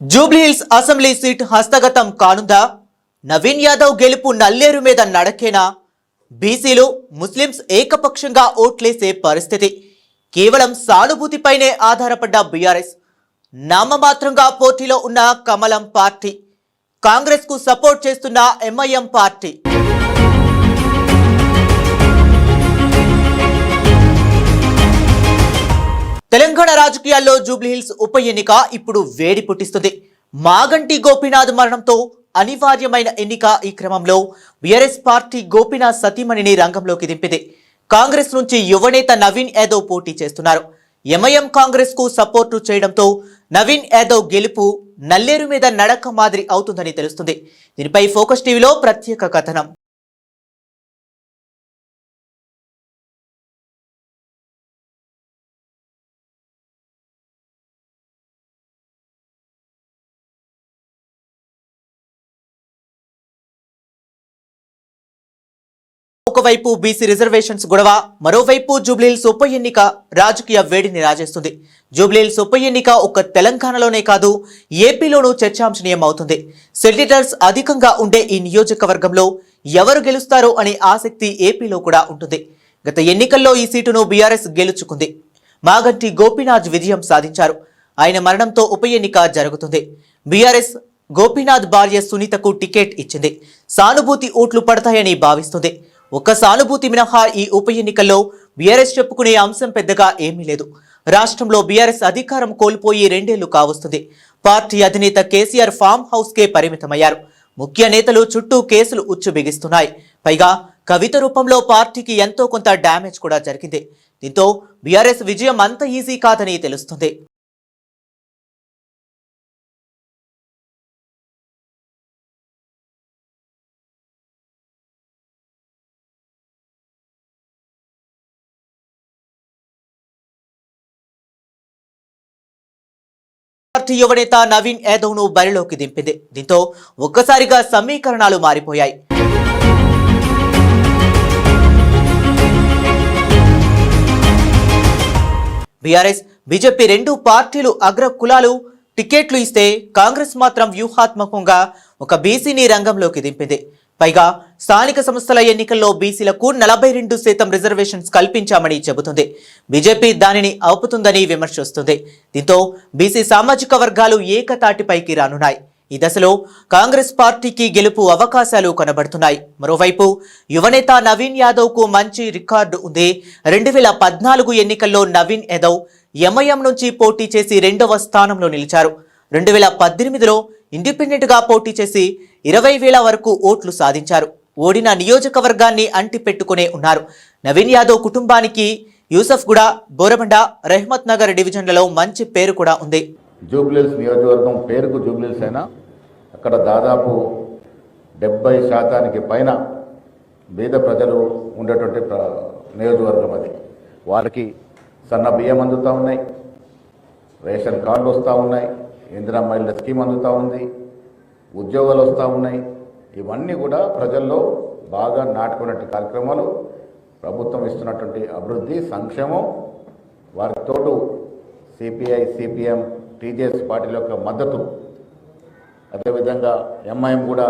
Jubilee Hills assembly seat హస్తగతం కానుందా? నవీన్ యాదవ్ గెలుపు నల్లేరు మీద నడకేనా? బీసీలు ముస్లింస్ ఏకపక్షంగా ఓట్లేసే పరిస్థితి. కేవలం సానుభూతిపైనే ఆధారపడ్డ బీఆర్ఎస్. నామమాత్రంగా పోటీలో ఉన్న కమలం పార్టీ. కాంగ్రెస్కు సపోర్ట్ చేస్తున్న ఎంఐఎం పార్టీ. తెలంగాణ రాజకీయాల్లో జూబ్లీహిల్స్ ఉప ఎన్నిక ఇప్పుడు వేడి పుట్టిస్తుంది. మాగంటి గోపీనాథ్ మరణంతో అనివార్యమైన ఎన్నిక ఈ క్రమంలో. బీఆర్ఎస్ పార్టీ గోపీనాథ్ సతీమణిని రంగంలోకి దింపింది. కాంగ్రెస్ నుంచి యువనేత నవీన్ యాదవ్ పోటీ చేస్తున్నారు. ఎంఐఎం కాంగ్రెస్కు సపోర్టు చేయడంతో నవీన్ యాదవ్ గెలుపు నల్లేరు మీద నడక మాదిరి అవుతుందని తెలుస్తుంది. దీనిపై ఫోకస్ టీవీలో ప్రత్యేక కథనం. ఒకవైపు బీసీ రిజర్వేషన్స్ గొడవ మరోవైపు జూబ్లీహిల్స్ ఉప ఎన్నిక రాజకీయ వేడిని రాజేస్తుంది జూబ్లీహిల్స్ ఉప ఎన్నిక ఒక్క తెలంగాణలోనే కాదు ఏపీలోనూ చర్చాంశనీయం అవుతుంది సెనేటర్స్ అధికంగా ఉండే ఈ నియోజకవర్గంలో ఎవరు గెలుస్తారో అనే ఆసక్తి ఏపీలో కూడా ఉంటుంది. గత ఎన్నికల్లో ఈ సీటును బీఆర్ఎస్ గెలుచుకుంది. మాగంటి గోపీనాథ్ విజయం సాధించారు. ఆయన మరణంతో ఉప ఎన్నిక జరుగుతుంది. బీఆర్ఎస్ గోపీనాథ్ భార్య సునీతకు టికెట్ ఇచ్చింది. సానుభూతి ఓట్లు పడతాయని భావిస్తుంది. ఒక్క సానుభూతి మినహా ఈ ఉప ఎన్నికల్లో బీఆర్ఎస్ చెప్పుకునే అంశం పెద్దగా ఏమీ లేదు. రాష్ట్రంలో బీఆర్ఎస్ అధికారం కోల్పోయి రెండేళ్ళు కావస్తుంది. పార్టీ అధినేత కేసీఆర్ ఫామ్ హౌస్ కే పరిమితమయ్యారు. ముఖ్య నేతలు చుట్టూ కేసులు ఉచ్చు బిగిస్తున్నాయి. పైగా కవిత రూపంలో పార్టీకి ఎంతో కొంత డ్యామేజ్ కూడా జరిగింది. దీంతో బీఆర్ఎస్ విజయం అంత ఈజీ కాదని తెలుస్తుంది. పార్టీ యువనేత నవీన్ యాదవ్ను బరిలోకి దింపింది. దీంతో ఒక్కసారిగా సమీకరణాలు మారిపోయాయి. బీఆర్ఎస్ బీజేపీ రెండు పార్టీలు అగ్ర కులాలు టికెట్లు ఇస్తే కాంగ్రెస్ మాత్రం వ్యూహాత్మకంగా ఒక బీసీని రంగంలోకి దింపింది. పైగా స్థానిక సంస్థల ఎన్నికల్లో బీసీలకు నలభై రెండు శాతం రిజర్వేషన్స్ కల్పించామని చెబుతుంది. బీజేపీ దానిని ఆపుతుందని విమర్శిస్తుంది. దీంతో బీసీ సామాజిక వర్గాలు ఏకతాటిపైకి రానున్నాయి. ఈ దశలో కాంగ్రెస్ పార్టీకి గెలుపు అవకాశాలు కనబడుతున్నాయి. మరోవైపు యువనేత నవీన్ యాదవ్కు మంచి రికార్డు ఉంది. రెండు వేల పద్నాలుగు ఎన్నికల్లో నవీన్ యాదవ్ ఎంఐఎం నుంచి పోటీ చేసి రెండవ స్థానంలో నిలిచారు. రెండు వేల పద్దెనిమిదిలో ఇండిపెండెంట్గా పోటీ చేసి ఇరవై వేల వరకు ఓట్లు సాధించారు. ఓడిన నియోజకవర్గాన్ని అంటిపెట్టుకునే ఉన్నారు. నవీన్ యాదవ్ కుటుంబానికి యూసఫ్గూడ బోరబండ రెహ్మత్ నగర్ డివిజన్లలో మంచి పేరు కూడా ఉంది. జూబ్లీస్ నియోజకవర్గం పేరుకు జూబ్లీస్ అయినా అక్కడ దాదాపు డెబ్బై శాతానికి పైన బీద ప్రజలు ఉండేటువంటి ప్ర- నియోజకవర్గం అది. వారికి సన్న బియ్యం అందుతూ ఉన్నాయి. రేషన్ కార్డులు వస్తూ ఉన్నాయి. ఇందిరా మహిళ స్కీమ్ అందుతూ ఉంది ఉద్యోగాలు వస్తూ ఉన్నాయి. ఇవన్నీ కూడా ప్రజల్లో బాగా నాటుకున్నటువంటి కార్యక్రమాలు ప్రభుత్వం ఇస్తున్నటువంటి అభివృద్ధి సంక్షేమం వారితోటు సిపిఐ సిపిఎం టీజేఎస్ పార్టీల యొక్క మద్దతు. అదేవిధంగా ఎంఐఎం కూడా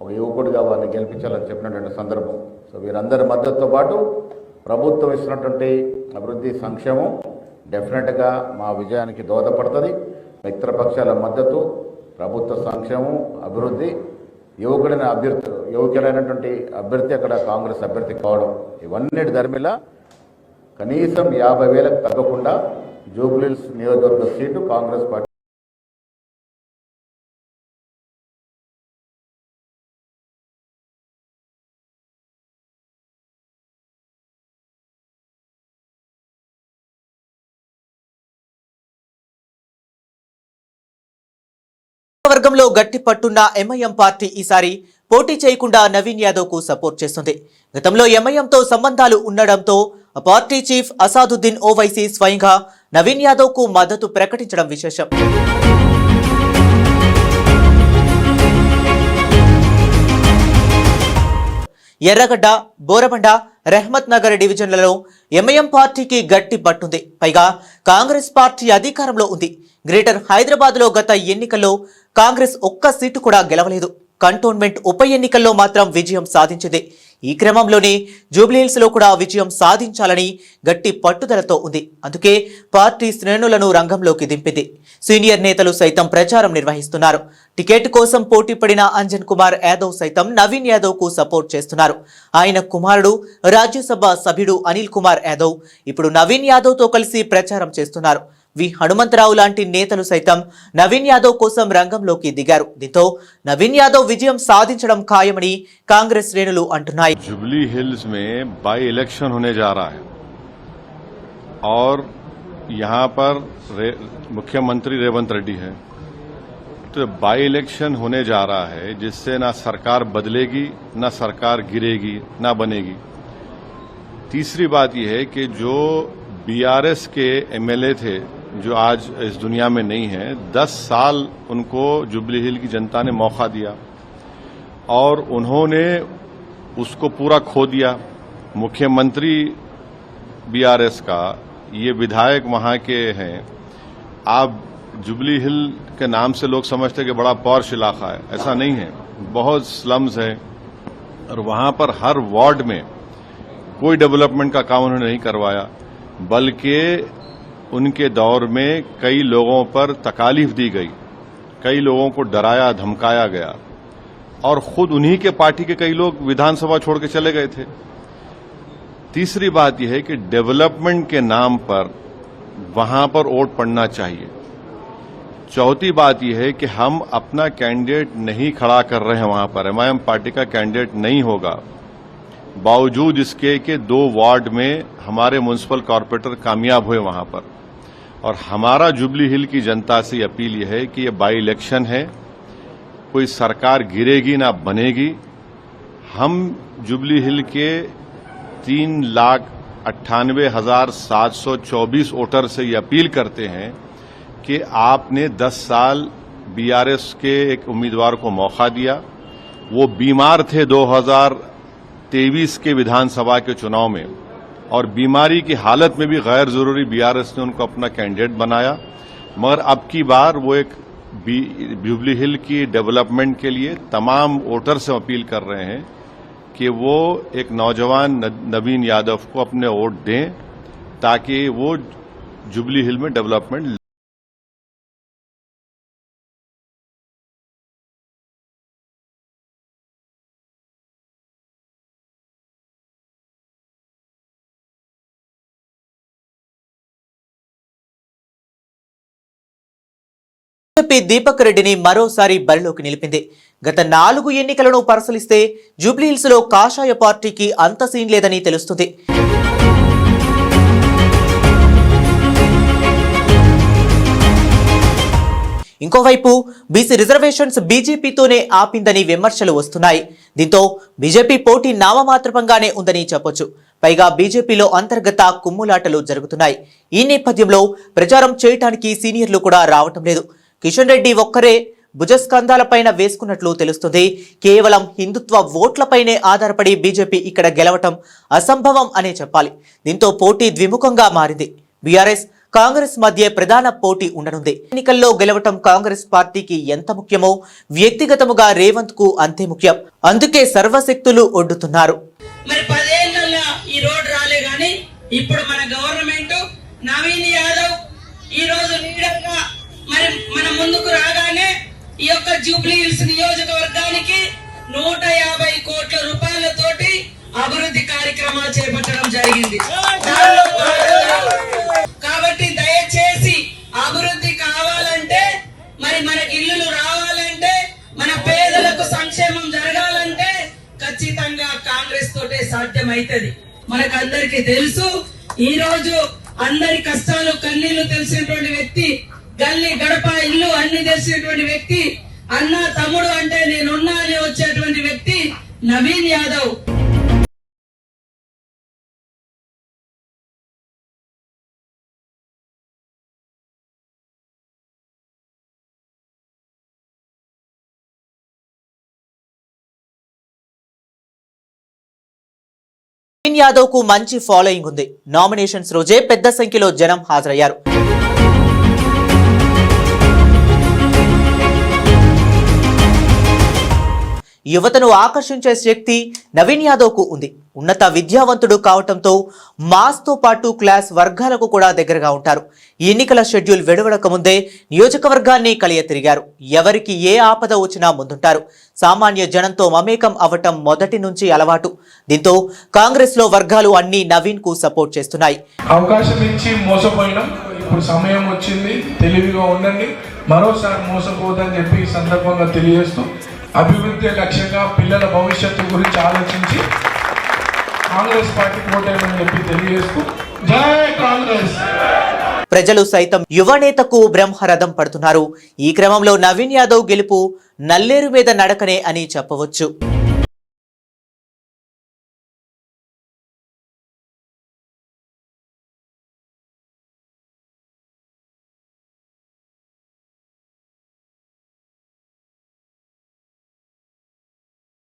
ఒక యువకుడిగా వారిని గెలిపించాలని చెప్పినటువంటి సందర్భం. సో వీరందరి మద్దతుతో పాటు ప్రభుత్వం ఇస్తున్నటువంటి అభివృద్ధి సంక్షేమం డెఫినెట్గా మా విజయానికి దోహదపడుతుంది. మిత్రపక్షాల మద్దతు ప్రభుత్వ సంక్షేమం అభివృద్ధి యువకుడైన అభ్యర్థి యువకుడైనటువంటి అభ్యర్థి అక్కడ కాంగ్రెస్ అభ్యర్థి కావడం. ఇవన్నీ ధర్మిలా కనీసం యాభై వేలకు తగ్గకుండా జూబ్లీస్ నియోజకవర్గ సీటు కాంగ్రెస్ పార్టీ వర్గంలో గట్టి పట్టున్న ఎంఐఎం పార్టీ ఈసారి పోటీ చేయకుండా నవీన్ యాదవ్కు సపోర్ట్ చేస్తుంది. గతంలో ఎంఐఎంతో సంబంధాలు ఉండడంతో పార్టీ చీఫ్ అసాదుద్దీన్ ఓవైసీ స్వయంగా నవీన్ యాదవ్కు మద్దతు ప్రకటించడం విశేషం. ఎర్రగడ్డ బోరబండ రెహమత్ నగర్ డివిజన్లలో ఎంఐఎం పార్టీకి గట్టి పట్టుంది. పైగా కాంగ్రెస్ పార్టీ అధికారంలో ఉంది. గ్రేటర్ హైదరాబాద్లో గత ఎన్నికల్లో కాంగ్రెస్ ఒక్క సీటు కూడా గెలవలేదు. కంటోన్మెంట్ ఉప ఎన్నికల్లో మాత్రం విజయం సాధించింది. ఈ క్రమంలోనే జూబ్లీహిల్స్లో కూడా విజయం సాధించాలని గట్టి పట్టుదలతో ఉంది. అందుకే పార్టీ శ్రేణులను రంగంలోకి దింపింది. సీనియర్ నేతలు సైతం ప్రచారం నిర్వహిస్తున్నారు. టికెట్ కోసం పోటీ పడిన అంజన్ కుమార్ యాదవ్ సైతం నవీన్ యాదవ్కు సపోర్ట్ చేస్తున్నారు. ఆయన కుమారుడు రాజ్యసభ సభ్యుడు అనిల్ కుమార్ యాదవ్ ఇప్పుడు నవీన్ యాదవ్తో కలిసి ప్రచారం చేస్తున్నారు. వి హనుమంతరావు లాంటి నేతలు సైతం నవీన్ యాదవ్ కోసం రంగంలోకి దిగారు దీంతో నవీన్ యాదవ్ విజయం సాధించడం ఖాయమని కాంగ్రెస్ శ్రేణులు అంటున్నాయి जुबली हिल्स में बाई इलेक्शन होने जा रहा है और यहां पर रे, मुख्यमंत्री रेवंत रेड्डी है तो बाई इलेक्शन होने जा रहा है जिससे ना सरकार बदलेगी ना सरकार गिरेगी ना बनेगी तीसरी बात यह है कि जो बीआरएस के एमएलए थे जो आज इस दुनिया में नहीं है, दस साल उनको जुबली हिल की जनता ने मौका दिया और उन्होंने उसको पूरा खो दिया। मुख्यमंत्री बीआरएस का, ये विधायक वहाँ के हैं। आप जुबली हिल के नाम से लोग समझते कि बड़ा पौर्श इलाका है। ऐसा नहीं है। बहुत स्लम्स है और वहाँ पर हर वार्ड में कोई डेवलपमेंट का काम उन्होंने नहीं करवाया, बल्कि उनके दौर में कई लोगों पर तकालीफ दी गई। कई लोगों को डराया, धमकाया गया। और खुद उन्हीं के पार्टी के कई लोग विधानसभा छोड़ के चले गए थे। तीसरी बात यह है कि डेवलपमेंट के नाम पर वहाँ पर वोट पड़ना चाहिए। चौथी बात यह है कि हम अपना कैंडिडेट नहीं खड़ा कर रहे हैं वहाँ पर। एमआईएम पार्टी का कैंडिडेट नहीं होगा। बावजूद इसके कि दो वार्ड में हमारे म्यूनसिपल कॉरपोरेटर कामयाब हुए वहाँ पर। और हमारा जुबली हिल की जनता से अपील यह है कि ये बाई इलेक्शन है, कोई सरकार गिरेगी ना बनेगी। हम जुबली हिल के तीन लाख अट्ठानवे हज़ार सात सौ चौबीस वोटर से ये अपील करते हैं कि आपने 10 साल बीआरएस के एक उम्मीदवार को मौका दिया। वो बीमार थे 2023 के विधानसभा के चुनाव में। और बीमारी की हालत में भी गैर ज़रूरी बीआरएस ने उनको अपना कैंडिडेट बनाया। मगर अब की बार वो एक ब्यूबली हिल की डेवलपमेंट के लिए तमाम वोटर से अपील कर रहे हैं कि वो एक नौजवान नवीन यादव को अपने वोट दें ताकि वो जुबली हिल में डेवलपमेंट బీజేపీ దీపక్ రెడ్డిని మరోసారి బరిలోకి నిలిపింది. గత నాలుగు ఎన్నికలను పరిశీలిస్తే జూబ్లీహిల్స్లో కాషాయ పార్టీకి అంత సీన్ లేదని తెలుస్తుంది. ఇంకోవైపు బీసీ రిజర్వేషన్స్ బీజేపీతోనే ఆపిందని విమర్శలు వస్తున్నాయి. దీంతో బీజేపీ పోటీ నామమాత్రకంగానే ఉందని చెప్పొచ్చు. పైగా బీజేపీలో అంతర్గత కుమ్ములాటలు జరుగుతున్నాయి. ఈ నేపథ్యంలో ప్రచారం చేయటానికి సీనియర్లు కూడా రావటం లేదు. కిషన్ రెడ్డి ఒక్కరే భుజస్కంధాలపైన వేసుకున్నట్లు తెలుస్తుంది. కేవలం హిందుత్వ ఓట్లపైనే ఆధారపడి బీజేపీ ఇక్కడ గెలవటం అసంభవం అనే చెప్పాలి. దీంతో పోటీ ద్విముఖంగా మారింది. బీఆర్ఎస్ కాంగ్రెస్ మధ్య ప్రధాన పోటీ ఉండనుంది. ఎన్నికల్లో గెలవటం కాంగ్రెస్ పార్టీకి ఎంత ముఖ్యమో వ్యక్తిగతముగా రేవంత్కు అంతే ముఖ్యం. అందుకే సర్వశక్తులు ఒడ్డుతున్నారు. మరి ఈ రోడ్ రాలే గాని ఇప్పుడు మన గవర్నమెంట్ నవీన్ యాదవ్ ఈ రోజు లీడర్గా మరి మన ముందుకు రాగానే ఈ యొక్క జూబ్లీ హిల్స్ నియోజకవర్గానికి నూట యాభై కోట్ల రూపాయలతోటి అభివృద్ధి కార్యక్రమాలు చేపట్టడం జరిగింది. కాబట్టి దయచేసి అభివృద్ధి కావాలంటే మరి మనకి ఇల్లులు రావాలంటే మన పేదలకు సంక్షేమం జరగాలంటే ఖచ్చితంగా కాంగ్రెస్ తోటే సాధ్యమైతుంది. మనకందరికీ తెలుసు ఈ రోజు అందరి కష్టాలు కన్నీళ్ళు తెలిసినటువంటి వ్యక్తి గల్లి గడప ఇల్లు అన్ని తెలిసినటువంటి వ్యక్తి అన్న తమ్ముడు అంటే నేనున్నా అని వచ్చేటువంటి వ్యక్తి నవీన్ యాదవ్. నవీన్ యాదవ్కు మంచి ఫాలోయింగ్ ఉంది. నామినేషన్స్ రోజే పెద్ద సంఖ్యలో జనం హాజరయ్యారు. యువతను ఆకర్షించే శక్తి నవీన్ యాదవ్కు ఉంది. ఉన్నత విద్యావంతుడు కావటంతో మాస్తో పాటు క్లాస్ వర్గాలకు కూడా దగ్గరగా ఉంటారు. ఎన్నికల షెడ్యూల్ వెలువడక ముందే నియోజకవర్గాన్ని కలియ తిరిగారు ఎవరికి ఏ ఆపద వచ్చినా ముందుంటారు. సామాన్య జనంతో మమేకం అవటం మొదటి నుంచి అలవాటు. దీంతో కాంగ్రెస్లో వర్గాలు అన్ని నవీన్కు సపోర్ట్ చేస్తున్నాయి. అవకాశం ఇచ్చి మోసపోయినాం. ఇప్పుడు సమయం వచ్చింది. తెలివిగా ఉండండి. మరోసారి మోసపోదని చెప్పి ఈ సందర్భంగా తెలియజేస్తూ అభివృద్ధి లక్ష్యంగా పిల్లల భవిష్యత్తు గురించి ఆలోచించి కాంగ్రెస్ పార్టీ ఓటేయమని చెప్పి తెలియజేస్తూ జై కాంగ్రెస్. ప్రజలు సైతం యువనేతకు బ్రహ్మరథం పడుతున్నారు. ఈ క్రమంలో నవీన్ యాదవ్ గెలుపు నల్లేరు మీద నడకనే అని చెప్పవచ్చు.